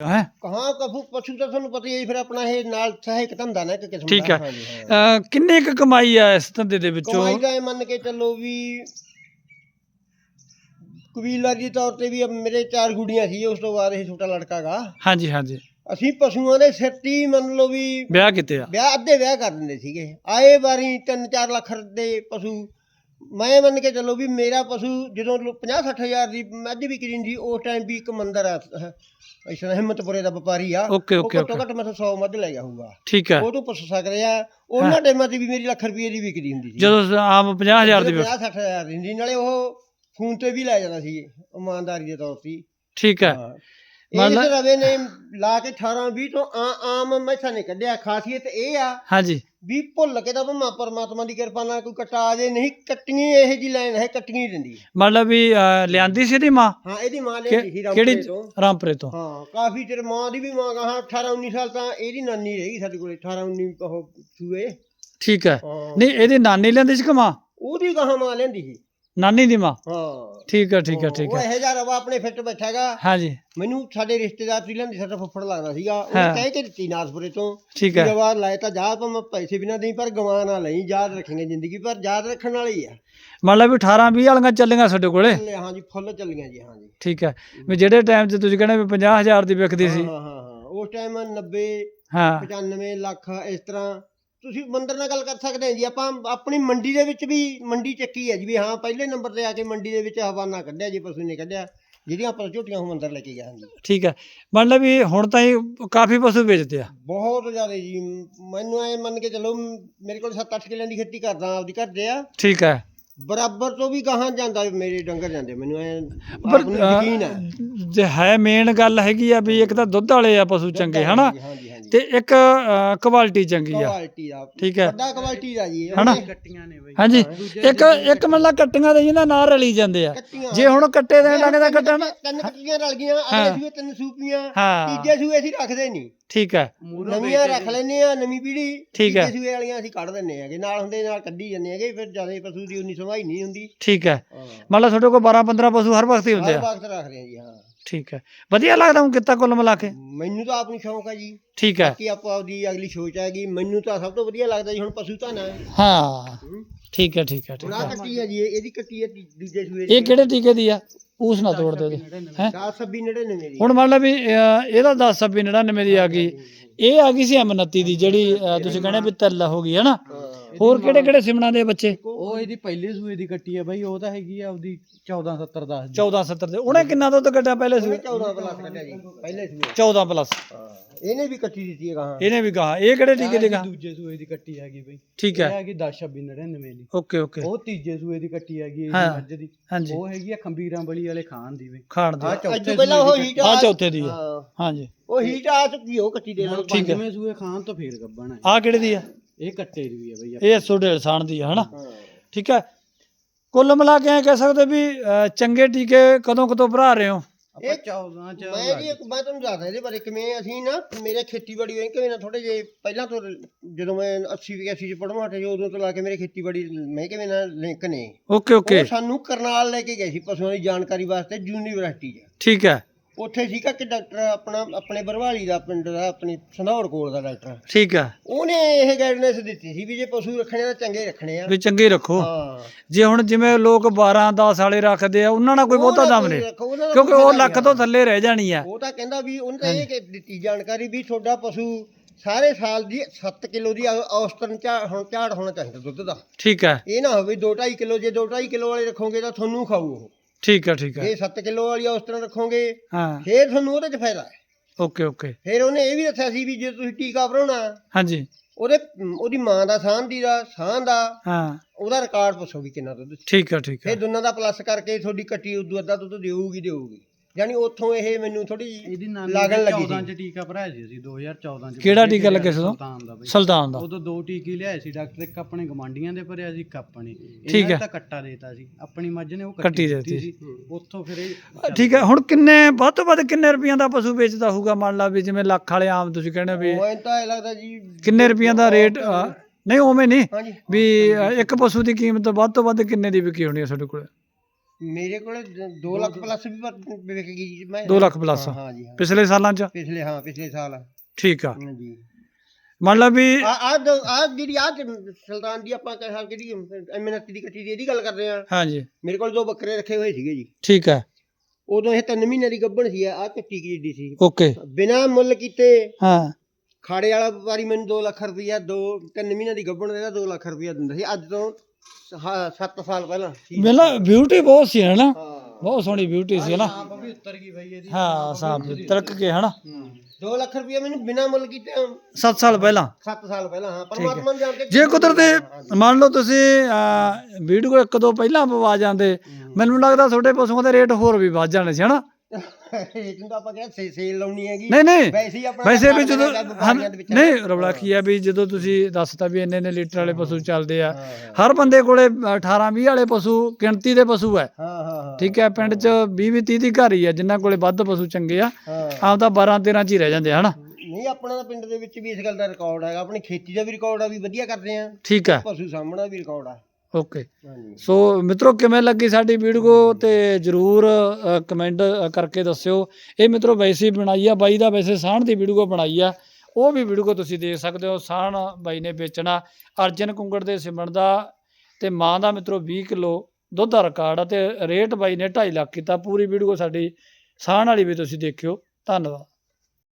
ਹੈ? ਕਹਾਂ ਕਫੂ ਪਸ਼ੂ ਤਾਂ ਤੁਹਾਨੂੰ ਪਤਾ ਹੀ ਹੈ ਫਿਰ ਆਪਣਾ ਇਹ ਨਾਲ ਸਹਾਇਕ ਧੰਦਾ ਨਾ ਇੱਕ ਕਿਸਮ ਠੀਕ ਦਾ ਹੈ। ਹਾਂਜੀ, ਹਾਂ। ਕਿੰਨੇ ਕੁ ਕਮਾਈ ਆ ਇਸ ਧੰਦੇ ਦੇ ਵਿੱਚੋਂ? ਕਮਾਈ ਦਾ ਇਹ ਮੰਨ ਕੇ ਚੱਲੋ ਵੀ ਕਬੀਲਦਾਰੀ ਦੇ ਤੌਰ ਤੇ ਵੀ ਮੇਰੇ ਚਾਰ ਗੁੜੀਆਂ ਸੀ ਉਸ ਤੋਂ ਬਾਅਦ ਇਹ ਛੋਟਾ ਲੜਕਾ ਗਾ। ਹਾਂਜੀ ਹਾਂਜੀ। ਅਸੀਂ ਪਸ਼ੂਆਂ ਦੇ ਸਿਰ ਤੇ ਹੀ ਮੰਨ ਲਓ ਵੀ ਵਿਆਹ ਕੀਤੇ ਆ? ਵਿਆਹ ਅੱਧੇ ਵਿਆਹ ਕਰ ਦਿੰਦੇ ਸੀਗੇ। ਆਏ ਵਾਰੀ 3-4 ਲੱਖ ਦੇ ਪਸ਼ੂ ਮੈਂ ਮੰਨ ਕੇ ਚੱਲੋ ਵੀ ਮੇਰਾ ਪਸ਼ੂ ਜਦੋਂ 50-60 ਹਜ਼ਾਰ ਦੀ ਮੱਝ ਵਿਕਰੀ ਹੁੰਦੀ ਉਸ ਟਾਈਮ ਵੀ ਇੱਕ ਮੰਦਰ ਆ ਇਸ ਹਿੰਮਤਪੁਰੇ ਦਾ ਵਪਾਰੀ ਆ। ਓਕੇ ਘੱਟੋ ਘੱਟ ਮੈਂ 100 ਮੱਝ ਲੈ ਗਿਆ ਹੋਊਗਾ ਠੀਕ ਹੈ। ਉਹ ਤੋਂ ਪੁੱਛ ਸਕਦੇ ਆ ਉਹਨਾਂ ਟਾਈਮਾਂ ਤੇ ਵੀ ਮੇਰੀ ਲੱਖ ਰੁਪਏ ਦੀ ਵਿਕਰੀ ਹੁੰਦੀ ਸੀ। ਜਦੋਂ ਆਮ 50000 ਦੀ ਵਿਕ- 50 ਹਜ਼ਾਰ ਦੀ ਹੁੰਦੀ ਨਾਲੇ ਉਹ ਫੋਨ ਤੇ ਵੀ ਲੈ ਜਾਂਦਾ ਸੀ ਇਮਾਨਦਾਰੀ ਦੇ ਤੌਰ ਤੇ। ਠੀਕ ਹੈ। ਇਹ ਲਾ- ਰਵੇ ਨੇ ਲਾ ਕੇ 18 20 ਤੋਂ ਆ- ਆਮ ਮੈਥਾ ਨੇ ਕੱਢਿਆ ਖਾਸੀਅਤ ਇਹ ਆ ਹਾਂਜੀ। ਵੀ ਭੁੱਲ ਕੇ ਤਾਂ ਭਾਵੇਂ ਪਰਮਾਤਮਾ ਦੀ ਕਿਰਪਾ ਨਾਲ ਕੋਈ ਕਟਾ ਆ ਜੇ ਨਹੀਂ ਕੱਟਣੀ ਇਹ ਜੀ ਲਾਈਨ ਹੈ ਕੱਟਣੀ ਹੀ ਦਿੰਦੀ। ਮਤਲਬ ਵੀ ਅਹ, ਲਿਆਂਦੀ ਸੀ ਇਹਦੀ ਮਾਂ? ਹਾਂ ਇਹਦੀ ਮਾਂ ਨੇ ਕਿ- ਸੀ ਕਿਹੜੀ ਰਾਮਪੁਰੇ ਤੋਂ। ਰਾਮਪੁਰੇ ਤੋਂ? ਹਾਂ ਕਾਫੀ ਚਿਰ ਮਾਂ ਦੀ ਵੀ ਮਾਂ ਕਹਾ 18 19 ਸਾਲ ਤਾਂ ਇਹਦੀ ਨਾਨੀ ਰਹੀ ਸਾਡੇ ਕੋਲੇ 18 19 ਉਹ ਸੂਏ ਠੀਕ ਹੈ। ਹਾਂ। ਨਹੀਂ ਇਹਦੀ ਨਾਨੀ ਲੈਂਦੀ ਸੀ ਕਿ ਮਾਂ? ਉਹਦੀ ਕਹਾ ਮਾਂ ਲੈਂਦੀ ਸੀ। ਨਾਨੀ ਦੀ ਮਾਂ। ਹਾਂ। ਠੀਕ ਹੈ ਠੀਕ ਹੈ ਠੀਕ ਉਹ ਹੈ ਇਹ ਜਿਹਾ ਰਵਾ ਆਪਣੇ ਫਿੱਟ ਬੈਠਾਗਾ ਹਾਂਜੀ। ਮੈਨੂੰ ਸਾਡੇ ਰਿਸ਼ਤੇਦਾਰ ਸੀ ਲੈਂਦੀ ਸਾਡਾ ਫੁੱਫੜ ਲੱਗਦਾ ਸੀਗਾ। ਉਹ ਹਾਂ। ਕਹਿ ਕੇ ਦਿੱਤੀ ਨਾਸਪੁਰੇ ਤੋਂ ਠੀਕ ਹੈ ਜਵਾਰ ਲਾਏ ਤਾਂ ਜਾ ਭਾਵੇਂ ਪੈਸੇ ਬਿਨਾ ਦੇਈ ਪਰ ਗਵਾ ਨਾ ਲਈ ਯਾਦ ਰੱਖेंगे ਜ਼ਿੰਦਗੀ ਪਰ ਯਾਦ ਰੱਖਣ ਵਾਲੀ ਆ। ਮਤਲਬ ਵੀ 18 20 ਵਾਲੀਆਂ ਚੱਲੀਆਂ ਸਾਡੇ ਕੋਲੇ। ਹਾਂ ਜੀ ਫੁੱਲ ਚੱਲੀਆਂ ਜੀ ਹਾਂ ਜੀ ਠੀਕ ਹੈ ਵੀ ਜਿਹੜੇ ਟਾਈਮ 'ਚ ਤੁਸੀਂ ਕਹਿੰਦੇ ਵੀ 50000 ਦੀ ਵਿਕਦੀ ਸੀ। ਹਾਂ ਹਾਂ ਹਾਂ ਉਸ ਟਾਈਮ 90 ਹਾਂ। 95 ਲੱਖ ਇਸ ਤਰ੍ਹਾਂ ਤੁਸੀਂ ਮੰਦਰ ਨਾਲ ਗੱਲ ਕਰ ਸਕਦੇ ਹਾਂ ਜੀ ਆਪਾਂ ਆਪਣੀ ਮੰਡੀ ਦੇ ਵਿੱਚ ਵੀ ਮੰਡੀ ਚੱਕੀ ਹੈ ਜੀ ਵੀ ਹਾਂ ਪਹਿਲੇ ਨੰਬਰ ਤੇ ਆ ਕੇ ਮੰਡੀ ਦੇ ਵਿੱਚ ਹਵਾਨਾ ਕੱਢਿਆ ਜੀ ਪਸ਼ੂ ਨੇ ਕੱਢਿਆ ਜਿਹੜੀਆਂ ਆਪਾਂ ਝੋਟੀਆਂ ਉਹ ਮੰਦਰ ਲੈ ਕੇ ਗਿਆ ਹਾਂ ਜੀ ਠੀਕ ਹੈ। ਮਤਲਬ ਵੀ ਹੁਣ ਤਾਂ ਹੀ ਕਾਫੀ ਪਸ਼ੂ ਵੇਚਦੇ ਆ। ਬਹੁਤ ਜ਼ਿਆਦਾ ਜੀ ਮੈਨੂੰ ਐ ਮੰਨ ਕੇ ਚੱਲੋ ਮੇਰੇ ਕੋਲ 7-8 ਕਿੱਲਿਆਂ ਦੀ ਖੇਤੀ ਕਰਦਾ ਆਪਦੀ ਘਰ ਦੇ ਆ। ਠੀਕ ਹੈ। ਬਰਾਬਰ ਤੋਂ ਵੀ ਗਾਹਾਂ ਜਾਂਦਾ ਮੇਰੇ ਡੰਗਰ ਜਾਂਦੇ ਮੈਨੂੰ ਐ ਪਰ ਯਕੀਨ ਹੈ। ਜੇ ਹੈ ਮੇਨ ਗੱਲ ਹੈਗੀ ਆ ਵੀ ਇੱਕ ਤਾਂ ਦੁੱਧ ਵਾਲੇ ਆ ਪਸ਼ੂ ਚੰਗੇ ਹਨਾ? ਹਾਂਜੀ ਹਾਂਜੀ ਹਾਂਜੀ। ਤੇ ਇੱਕ ਕੁਆਲਿਟੀ ਚੰਗੀ ਆ। ਕੁਆਲਿਟੀ ਦਾ ਠੀਕ ਹੈ। ਵੱਡਾ ਕੁਆਲਿਟੀ ਦਾ ਜੀ ਹਨਾ? ਕੱਟੀਆਂ ਨੇ ਬਈ। ਹਾਂਜੀ। ਇੱਕ ਇੱਕ ਮਤਲਬ ਕੱਟੀਆਂ ਦੇ ਜਿਹਨਾਂ ਨਾਲ ਰਲੀ ਜਾਂਦੇ ਆ। ਕੱਟੀਆਂ। ਜੇ ਹੁਣ ਕੱਟੇ ਦੇ ਲੱਗਦਾ ਕੱਟਣ ਤਿੰਨ ਕੱਟੀਆਂ ਰਲ ਗਈਆਂ ਹਾਂ। ਅਗਲੇ ਸੂਏ ਤਿੰਨ ਸੂਪੀਆਂ ਹਾਂ। ਤੀਜੇ ਸੂਏ ਅਸੀਂ ਰੱਖਦੇ ਨਹੀਂ। ਠੀਕ ਹੈ। ਨਵੀਆਂ ਰੱਖ ਲੈਨੇ ਆ ਨਵੀਂ ਪੀੜ੍ਹੀ। ਠੀਕ ਹੈ। ਤੀਜੇ ਸੂਏ ਵਾਲੀਆਂ ਅਸੀਂ ਕੱਢ ਦਿੰਨੇ ਆਗੇ ਨਾਲ ਹੁੰਦੇ ਨਾਲ ਕੱਢੀ ਜਾਂਦੇ ਆਗੇ ਫਿਰ ਜ਼ਿਆਦਾ ਪਸ਼ੂ ਦੀ ਉਨੀ ਸੰਭਾਈ ਨਹੀਂ ਹੁੰਦੀ। ਠੀਕ ਹੈ। ਹਾਂ। ਮਤਲਬ ਤੁਹਾਡੇ ਕੋਲ 12 15 ਪਸ਼ੂ ਹਰ ਵਕਤ ਹੀ ਹੁੰਦੇ ਹਰ ਆ ਵਕਤ ਰੱਖਦੇ ਆ ਜੀ ਹਾਂ। ਠੀਕ ਹੈ। ਵਧੀਆ ਲੱਗਦਾ ਹੁਣ ਕਿੱਤਾ ਕੁੱਲ ਮਿਲਾ ਕੇ? ਮੈਨੂੰ ਤਾਂ ਆਪਣੀ ਸ਼ੌਂਕ ਹੈ ਜੀ। ਠੀਕ ਹੈ। ਕਿ ਆਪੋ ਆਪਦੀ ਅਗਲੀ ਸੋਚ ਹੈਗੀ ਮੈਨੂੰ ਤਾਂ ਸਭ ਤੋਂ ਵਧੀਆ ਲੱਗਦਾ ਜੀ ਹੁਣ ਪਸ਼ੂ ਧਨ ਹੈ। ਹਾਂ ਹੂੰ। ਠੀਕ ਹੈ ਠੀਕ ਹੈ ਠੀਕ ਹੁਣ ਹੈ। ਆਹ ਕੱਟੀ ਹੈ ਜੀ ਇਹ- ਇਹਦੀ ਕੱਟੀ ਹੈ ਤੀ- ਦੂਜੇ ਸੂਏ ਇਹ ਕਿਹੜੇ ਟੀਕੇ ਦੀ ਆ? ਉਸ ਨਾ ਤੋੜ ਦਿਓ ਹੈ? 10 26 99 ਦੀ। ਹੁਣ ਮੰਨ ਲਓ ਵੀ ਅਹ, ਇਹਦਾ 10 26 99 ਦੀ ਆ ਗਈ। ਇਹ ਆ ਗਈ ਸੀ M29 ਦੀ ਜਿਹੜੀ ਅਹ, ਤੁਸੀਂ ਕਹਿੰਦੇ ਵੀ ਤਿੱਲ ਹੋ ਗਈ ਹੈ ਨਾ ਹਾਂ। ਹੋਰ ਕਿਹੜੇ ਕਿਹੜੇ ਸਿਮਣਾ ਦੇ ਬੱਚੇ? ਉਹ ਇਹਦੀ ਪਹਿਲੇ ਸੂਏ ਦੀ ਕੱਟੀ ਹੈ ਬਾਈ ਉਹ ਤਾਂ ਹੈਗੀ ਆ ਉਹਦੀ 1470 10 ਦੀ। 14 70 ਦੇ। ਉਹਨੇ ਕਿੰਨਾ ਦੁੱਧ ਕੱਢਿਆ ਪਹਿਲੇ ਸੀ 14 ਪਲੱਸ ਕੱਢਿਆ ਜੀ ਪਹਿਲੇ ਸੂਏ 14 ਪਲੱਸ। ਹਾਂ ਇਹਨੇ ਵੀ ਕੱਟੀ ਦਿੱਤੀ ਹੈ ਗਾਹਾਂ। ਇਹਨੇ ਵੀ ਕਹਾ ਇਹ ਕਿਹੜੇ ਟੀਕੇ ਦੀ ਕਹਾ ਦੂਜੇ ਸੂਏ ਦੀ ਕੱਟੀ ਹੈਗੀ ਬਾਈ। ਠੀਕ ਇਹ ਹੈ ਹੈਗੀ 10 26 99 ਦੀ। Okay okay. ਉਹ ਤੀਜੇ ਸੂਏ ਦੀ ਕੱਟੀ ਹੈਗੀ ਹਾਂ। ਇਹਦੀ ਮੱਝ ਦੀ। ਹਾਂਜੀ। ਉਹ ਹੈਗੀ ਆ ਖੰਬੀਰਾਂ ਬਲੀ ਵਾਲੇ ਖਾਨ ਦੀ ਬਈ। ਖਾਣ ਦੇ। ਅੱਜ ਪਹਿਲਾਂ ਉਹ ਹੀਟ ਆ ਚੌਥੇ ਦੀ ਹਾਂਜੀ। ਉਹ ਹੀਟ ਆ ਚੁੱਕੀ ਉਹ ਕੱਟੀ ਦੇ ਨਾਲ। ਪੰਜਵੇਂ ਸੂਏ ਖਾਨ ਤੋਂ ਫੇਰ ਗੱਬਣਾ ਆ ਕਿਹੜੇ ਦੀ ਆ? ਇਹ ਕੱਟੇ ਦੀ ਵੀ ਹੈ ਬਈ ਇਹ 150 ਸਾਣ ਦੀ ਆ ਹਨਾ? ਹਾਂ। ਠੀਕ ਹੈ ਕੁੱਲ ਮਿਲਾ ਕੇ ਐਂ ਕਹਿ ਸਕਦੇ ਵੀ ਚੰਗੇ ਟੀਕੇ ਕਦੋਂ ਕਦੋਂ ਭਰਾ ਰਹੇ ਹੋ? ਆਪਾਂ 14 ਚ ਮੈਂ ਜੀ ਇੱਕ ਮੈਂ ਤੁਹਾਨੂੰ ਦੱਸਦਾ ਇਹਦੇ ਬਾਰੇ ਕਿਵੇਂ ਅਸੀਂ ਨਾ ਮੇਰੇ ਖੇਤੀਬਾੜੀ ਹੋਈ ਕਿਵੇਂ ਨਾ ਥੋੜੇ ਜੇ ਪਹਿਲਾਂ ਤੋਂ ਜਦੋਂ ਮੈਂ 80 81 ਚ ਪੜ੍ਹਨ ਹਟੇ ਸੀ ਉਦੋਂ ਤੋਂ ਲਾ ਕੇ ਮੇਰੇ ਖੇਤੀਬਾੜੀ ਮੈਂ ਕਿਵੇਂ ਨਾ ਲਿੰਕ ਨੇ। Okay okay. ਉਹ ਸਾਨੂੰ ਕਰਨਾਲ ਲੈ ਕੇ ਗਏ ਸੀ ਪਸ਼ੂਆਂ ਦੀ ਜਾਣਕਾਰੀ ਵਾਸਤੇ ਯੂਨੀਵਰਸਿਟੀ 'ਚ। ਠੀਕ ਹੈ। ਉੱਥੇ ਸੀਗਾ ਕਿ ਡਾਕਟਰ ਆਪਣਾ ਆਪਣੇ ਬਰਵਾਲੀ ਦਾ ਪਿੰਡ ਦਾ ਆਪਣੀ ਸੰਧੌੜ ਕੋਲ ਦਾ ਡਾਕਟਰ। ਠੀਕ ਹੈ ਉਹਨੇ ਇਹ ਗਾਈਡਨੈਸ ਦਿੱਤੀ ਸੀ ਵੀ ਜੇ ਪਸ਼ੂ ਰੱਖਣੇ ਤਾਂ ਚੰਗੇ ਰੱਖਣੇ ਆ। ਵੀ ਚੰਗੇ ਰੱਖੋ। ਹਾਂ। ਜੇ ਹੁਣ ਜਿਵੇਂ ਲੋਕ 12 10 ਵਾਲੇ ਰੱਖਦੇ ਆ ਉਹਨਾਂ ਨਾਲ ਕੋਈ ਬਹੁਤਾ ਦਮ ਨਹੀਂ। ਕਿਉਂਕਿ ਉਹ ਲੱਖ ਤੋਂ ਥੱਲੇ ਰਹਿ ਜਾਣੀ ਆ। ਉਹ ਤਾਂ ਕਹਿੰਦਾ ਵੀ ਉਹਨੇ ਤਾਂ ਇਹ ਕਿ ਦਿੱਤੀ ਜਾਣਕਾਰੀ ਵੀ ਤੁਹਾਡਾ ਪਸ਼ੂ ਸਾਰੇ ਸਾਲ ਦੀ 7 ਕਿਲੋ ਦੀ ਔਸਤਨ ਝਾੜ ਹੁਣ ਝਾੜ ਹੋਣਾ ਚਾਹੀਦਾ ਦੁੱਧ ਦਾ। ਠੀਕ ਹੈ ਇਹ ਨਾ ਹੋਵੇ 2.5 ਕਿਲੋ ਜੇ 2.5 ਕਿਲੋ ਵਾਲੇ ਰੱਖੋਗੇ ਤਾਂ ਤੁਹਾਨੂੰ ਖਾਊ ਉਹ। ਠੀਕ ਹੈ ਠੀਕ ਹੈ। ਜੇ 7 ਕਿਲੋ ਵਾਲੀ ਔਸਤਨ ਰੱਖੋਗੇ। ਹਾਂ। ਫੇਰ ਤੁਹਾਨੂੰ ਉਹਦੇ 'ਚ ਫਾਇਦਾ ਹੈ। Okay okay. ਫਿਰ ਉਹਨੇ ਇਹ ਵੀ ਦੱਸਿਆ ਸੀ ਵੀ ਜੇ ਤੁਸੀਂ ਟੀਕਾ ਭਰਾਉਣਾ ਹਾਂਜੀ। ਉਹਦੇ ਉਹਦੀ ਮਾਂ ਦਾ ਸਾਂਝ ਦੀ ਦਾ ਸਾਂਝ ਦਾ ਹਾਂ। ਉਹਦਾ ਰਿਕਾਰਡ ਪੁੱਛੋ ਵੀ ਕਿੰਨਾ ਦੁੱਧ ਠੀਕ ਹੈ ਠੀਕ ਹੈ। ਫਿਰ ਦੋਨਾਂ ਦਾ ਪਲੱਸ ਕਰਕੇ ਤੁਹਾਡੀ ਕੱਟੀ ਉਦੋਂ ਅੱਧਾ ਦੁੱਧ ਦੇਊਗੀ ਦੇਊਗੀ। ਯਾਨੀ ਉੱਥੋਂ ਇਹ ਮੈਨੂੰ ਥੋੜੀ ਇਹਦੀ ਨਾਨੀ ਲਾਗਣ ਨੇ ਲੱਗੀ 14 ਸੀ ਚ ਟੀਕਾ ਭਰਾਇਆ ਸੀ ਅਸੀਂ 2014 ਚ ਕਿਹੜਾ ਟੀਕਾ ਲੱਗਿਆ ਸੀ ਉਦੋਂ? ਸੁਲਤਾਨ ਦਾ ਬਈ। ਸੁਲਤਾਨ ਦਾ। ਉਦੋਂ ਦੋ ਟੀਕੇ ਲਿਆਏ ਸੀ ਡਾਕਟਰ ਇੱਕ ਆਪਣੇ ਗਵਾਂਡੀਆਂ ਦੇ ਭਰਿਆ ਸੀ ਇੱਕ ਆਪਣੇ। ਠੀਕ ਹੈ। ਕੱਟਾ ਦੇਤਾ ਸੀ ਆਪਣੀ ਮੱਝ ਨੇ ਉਹ ਕੱਟੀ ਕੱਟੀ ਦੇਤੀ ਦਿੱਤੀ ਸੀ। ਉੱਥੋਂ ਫਿਰ ਇਹ ਠੀਕ ਹੈ ਹੁਣ ਕਿੰਨੇ ਵੱਧ ਤੋਂ ਵੱਧ ਕਿੰਨੇ ਰੁਪਈਆਂ ਦਾ ਪਸ਼ੂ ਵੇਚਦਾ ਹੋਊਗਾ ਮੰਨ ਲਾ ਵੀ ਜਿਵੇਂ ਲੱਖ ਵਾਲੇ ਆਮ ਤੁਸੀਂ ਕਹਿੰਦੇ ਵੀ ਮੈਨੂੰ ਤਾਂ ਇਹ ਲੱਗਦਾ ਜੀ ਕਿੰਨੇ ਰੁਪਈਆਂ ਦਾ ਰੇਟ ਅ, ਨਹੀਂ ਉਵੇਂ ਨਹੀਂ ਹਾਂਜੀ। ਵੀ ਅ, ਇੱਕ ਪਸ਼ੂ ਦੀ ਕੀਮਤ ਵੱਧ ਤੋਂ ਵੱਧ ਕਿੰਨੇ ਦੀ ਵਿਕੀ ਹੋਣੀ ਹੈ ਤੁਹਾਡੇ ਕੋਲ? ਮੇਰੇ ਕੋਲੇ 2 ਲੱਖ ਪਲੱਸ ਵੀ ਵਿਕ ਗਈ ਜੀ ਮੈਂ 2 ਲੱਖ ਪਲੱਸ ਹਾਂ, ਹਾਂ ਜੀ ਹਾਂ। ਪਿਛਲੇ ਸਾਲਾਂ 'ਚ? ਪਿਛਲੇ ਹਾਂ ਪਿਛਲੇ ਸਾਲ। ਠੀਕ ਆ। ਹਾਂ ਜੀ। ਮੰਨ ਲਾ ਵੀ ਆ ਆ ਆ ਜਿਹੜੀ ਆ ਸੁਲਤਾਨ ਦੀ ਆਪਾਂ ਕਿਹਾ ਜਿਹੜੀ ਐਮਐਨਐਸ ਦੀ ਕੱਟੀ ਦੀ ਇਹਦੀ ਗੱਲ ਕਰਦੇ ਆ ਹਾਂਜੀ ਮੇਰੇ ਕੋਲ ਦੋ ਬੱਕਰੇ ਰੱਖੇ ਹੋਏ ਸੀਗੇ ਜੀ। ਠੀਕ ਹੈ ਉਦੋਂ ਇਹ 3 ਮਹੀਨੇ ਦੀ ਗੱਭਣ ਸੀ ਆ ਕੱਟੀ ਜਿੱਡੀ ਸੀ। ਓਕੇ। ਬਿਨਾ ਮੁੱਲ ਕੀਤੇ ਹਾਂ। ਖਾੜੇ ਵਾਲਾ ਵਾਰੀ ਮੈਨੂੰ 2 ਲੱਖ ਰੁਪਈਆ ਦੋ 3 ਮਹੀਨੇ ਦੀ ਗੱਭਣ ਦੇਦਾ 2 ਲੱਖ ਰੁਪਈਆ ਦਿੰਦਾ ਸੀ। ਅੱਜ ਤੋਂ 7 ਸਾਲ ਪਹਿਲਾਂ ਮੇਲਾ ਬਿਊਟੀ ਬਹੁਤ ਸੀ ਹੈ ਨਾ ਹਾਂ। ਬਹੁਤ ਸੋਹਣੀ ਬਿਊਟੀ ਸੀ ਨਾ ਆਪ ਵੀ ਉੱਤਰ ਗਈ ਬਾਈ ਇਹਦੀ। ਹਾਂ ਸਾਫ਼ ਤਿਲਕ ਕੇ ਹਨਾ? 2 ਲੱਖ ਰੁਪਈਆ ਮੈਨੂੰ ਬਿਨਾ ਮੁੱਲ ਕੀਤੇ 7 ਸਾਲ ਪਹਿਲਾਂ। 7 ਸਾਲ ਪਹਿਲਾਂ ਹਾਂ। ਪਰਮਾਤਮਾ ਨੇ ਜਾਣ ਕੇ ਜੇ ਕੁਦਰਤ ਮੰਨ ਲਓ ਤੁਸੀਂ ਵੀਡੀਓ ਇੱਕ ਦੋ ਪਹਿਲਾਂ ਪਵਾ ਜਾਂਦੇ ਮੈਨੂੰ ਲੱਗਦਾ ਤੁਹਾਡੇ ਪਸ਼ੂਆਂ ਦੇ ਰੇਟ ਹੋਰ ਵੀ ਵੱਧ ਜਾਣੇ ਸੀ ਹਨਾ? ਇਹ ਤਾਂ ਆਪਾਂ ਕਿਹਾ ਸੇ ਸੇਲ ਲਾਉਣੀ ਹੈਗੀ। ਨਹੀਂ ਨਹੀਂ। ਵੈਸੇ ਹੀ ਆਪਣਾ ਵੈਸੇ ਵੀ ਜਦੋਂ। ਨਹੀਂ ਰਬੜਾ ਕੀ ਹੈ ਵੀ ਜਦੋਂ ਤੁਸੀਂ ਦੱਸਤਾ ਵੀ ਇੰਨੇ ਇੰਨੇ ਲੀਟਰ ਵਾਲੇ ਪਸ਼ੂ ਚੱਲਦੇ ਆ। ਹਰ ਬੰਦੇ ਕੋਲੇ 18 20 ਵਾਲੇ ਪਸ਼ੂ ਗਿਣਤੀ ਦੇ ਪਸ਼ੂ ਹੈ। ਹਾਂ ਹਾਂ ਹਾਂ। ਠੀਕ ਹੈ ਪਿੰਡ 'ਚ 20 20 30 ਘਰ ਹੀ ਆ ਜਿਨ੍ਹਾਂ ਕੋਲੇ ਵੱਧ ਪਸ਼ੂ ਚੰਗੇ ਆ ਆਮ ਤਾਂ 12 13 ਚ ਹੀ ਰਹਿ ਜਾਂਦੇ ਆ ਹਨਾ? ਨਹੀਂ ਆਪਣਾ ਤਾਂ ਪਿੰਡ ਦੇ ਵਿੱਚ ਵੀ ਇਸ ਗੱਲ ਦਾ ਰਿਕਾਰਡ ਹੈਗਾ। ਆਪਣੀ ਖੇਤੀ ਦਾ ਵੀ ਰਿਕਾਰਡ ਆ ਵੀ ਵਧੀਆ ਕਰਦੇ ਆ। ਠੀਕ ਹੈ। ਪਸ਼ੂ ਸਾਹਮਣਾ ਵੀ ਰਿਕਾਰਡ ਆ। ਓਕੇ ਸੋ ਮਿੱਤਰੋ ਕਿਵੇਂ ਲੱਗੀ ਸਾਡੀ ਵੀਡੀਓ ਤੇ ਜਰੂਰ ਕਮੈਂਟ ਕਰਕੇ ਦੱਸਿਓ। ਇਹ ਮਿੱਤਰੋ ਵੈਸੇ ਬਣਾਈ ਆ। ਬਾਈ ਦਾ ਵੈਸੇ ਸਾਹਣ ਦੀ ਵੀਡੀਓ ਬਣਾਈ ਆ। ਉਹ ਵੀ ਵੀਡੀਓ ਤੁਸੀਂ ਦੇਖ ਸਕਦੇ ਹੋ। ਸਾਹਣ ਬਾਈ ਨੇ ਵੇਚਣਾ। ਅਰਜਨ ਕੁੰਗੜ ਦੇ ਸਿਮਣ ਦਾ ਤੇ ਮਾਂ ਦਾ ਮਿੱਤਰੋ 20 ਕਿਲੋ ਦੁੱਧ ਦਾ ਰਿਕਾਰਡ ਆ। ਤੇ ਰੇਟ ਬਾਈ ਨੇ 2.5 ਲੱਖ ਕੀਤਾ। ਪੂਰੀ ਵੀਡੀਓ ਸਾਡੀ ਸਾਹਣ ਵਾਲੀ ਵੀ ਤੁਸੀਂ ਦੇਖਿਓ। ਧੰਨਵਾਦ।